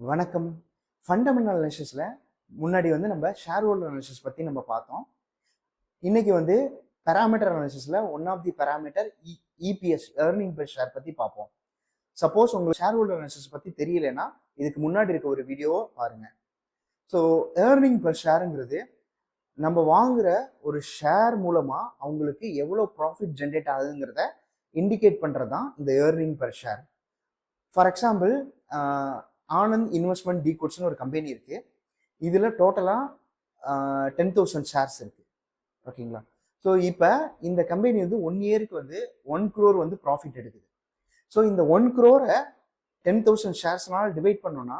வணக்கம். ஃபண்டமெண்டல் அனாலிசிஸில் முன்னாடி வந்து நம்ம ஷேர் ஹோல்டர் அனாலிசிஸ் பற்றி நம்ம பார்த்தோம். இன்னைக்கு வந்து parameter அனாலிசிஸில் one of the parameter EPS earning per share பற்றி பார்ப்போம். சப்போஸ் உங்களுக்கு ஷேர் ஹோல்டர் அனாலிசிஸ் பற்றி தெரியலனா இதுக்கு முன்னாடி இருக்க ஒரு வீடியோவை பாருங்க. ஸோ ஏர்னிங் பெர் ஷேருங்கிறது நம்ம வாங்குற ஒரு ஷேர் மூலமாக அவங்களுக்கு எவ்வளோ ப்ராஃபிட் ஜென்ரேட் ஆகுதுங்கிறத இண்டிகேட் பண்ணுறது தான் இந்த earning per share for example Anand investment டீகோட்ஸ்னு ஒரு கம்பெனி இருக்கு. இதில் டோட்டலாக டென் தௌசண்ட் ஷேர்ஸ் இருக்கு. ஓகேங்களா ஸோ இப்போ இந்த கம்பெனி வந்து ஒன் இயருக்கு வந்து ஒன் க்ரோர் வந்து ப்ராஃபிட் எடுக்குது. ஸோ இந்த ஒன் க்ரோரை டென் தௌசண்ட் ஷேர்ஸ்னால் டிவைட் பண்ணோன்னா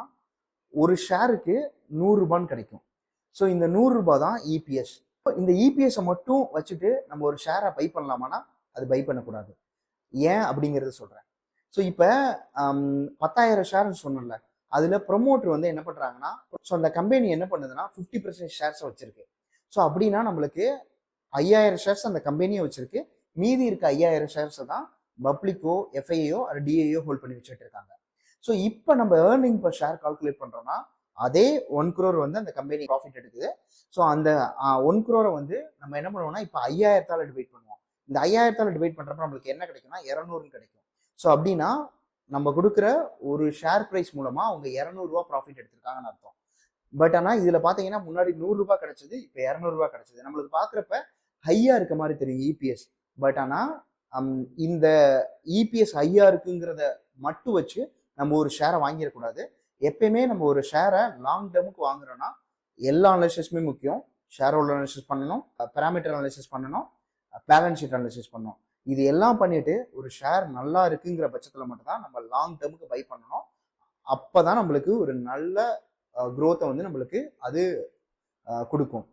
ஒரு ஷேருக்கு நூறுரூபான்னு கிடைக்கும். ஸோ இந்த நூறுரூபா தான் இபிஎஸ் இந்த இபிஎஸ்ஸை மட்டும் வச்சுட்டு நம்ம ஒரு ஷேரை பை பண்ணலாமான்னா அது பை பண்ணக்கூடாது. ஏன் அப்படிங்கிறத சொல்கிறேன் ஸோ இப்போ பத்தாயிரம் ஷேர்னு சொன்னோம்ல அதில் ப்ரொமோட்டர் வந்து என்ன பண்ணுறாங்கன்னா ஸோ அந்த கம்பெனி என்ன பண்ணுதுன்னா ஃபிஃப்டி பர்சன்ட் ஷேர்ஸை வச்சிருக்கு. ஸோ அப்படின்னா நம்மளுக்கு ஐயாயிரம் ஷேர்ஸ் அந்த கம்பெனியை வச்சிருக்கு. மீதி இருக்க ஐயாயிரம் ஷேர்ஸை தான் பப்ளிக்கோ எஃப்ஐயோ அது டிஐயோ ஹோல்ட் பண்ணி வச்சுட்டு இருக்காங்க. ஸோ இப்போ நம்ம ஏர்னிங் பர் ஷேர் கால்குலேட் பண்ணுறோம்னா அதே ஒன் குரோர் வந்து அந்த கம்பெனி ப்ராஃபிட் எடுக்குது. ஸோ அந்த ஒன் குரோரை வந்து நம்ம என்ன பண்ணுவோம்னா இப்போ ஐயாயிரத்தால் டிவைட் பண்ணுவோம். இந்த ஐயாயிரத்தால் டிவைட் பண்ணுறப்ப நம்மளுக்கு என்ன கிடைக்கும்னா இரநூறுன்னு கிடைக்கும். ஸோ அப்படின்னா நம்ம கொடுக்குற ஒரு ஷேர் ப்ரைஸ் மூலமாக அவங்க இரநூறுவா ப்ராஃபிட் எடுத்திருக்காங்கன்னு அர்த்தம். பட் ஆனால் இதில் பார்த்தீங்கன்னா முன்னாடி நூறுரூபா கிடச்சிது இப்போ இரநூறுபா கிடச்சிது. நம்மளுக்கு பார்க்குறப்ப ஹையாக இருக்க மாதிரி தெரியும் இபிஎஸ் பட் ஆனால் இந்த இபிஎஸ் ஹையாக இருக்குங்கிறத மட்டும் வச்சு நம்ம ஒரு ஷேரை வாங்கிடக்கூடாது. எப்பயுமே நம்ம ஒரு ஷேரை லாங் டேர்முக்கு வாங்குறோன்னா எல்லா அனாலிசிஸுமே முக்கியம். ஷேர் ஹோல்டர் அனாலிசிஸ் பண்ணணும் பேராமீட்டர் அனாலிசிஸ் பண்ணணும் பேலன்ஸ் ஷீட் அனாலிசிஸ் பண்ணணும். இது எல்லாம் பண்ணிட்டு ஒரு ஷேர் நல்லா இருக்குங்கிற பட்சத்தில் மட்டும்தான் நம்ம லாங் டேர்முக்கு பை பண்ணணும். அப்போ தான் நம்மளுக்கு ஒரு நல்ல க்ரோத்தை வந்து நம்மளுக்கு அது கொடுக்கும்.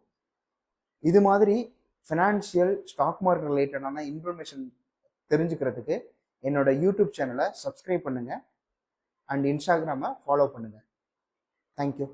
இது மாதிரி ஃபினான்ஷியல் ஸ்டாக் மார்க்கெட் ரிலேட்டடான இன்ஃபர்மேஷன் தெரிஞ்சுக்கிறதுக்கு என்னோட யூடியூப் சேனலை சப்ஸ்கிரைப் பண்ணுங்கள் அண்ட் இன்ஸ்டாகிராமை ஃபாலோ பண்ணுங்கள் தேங்க்யூ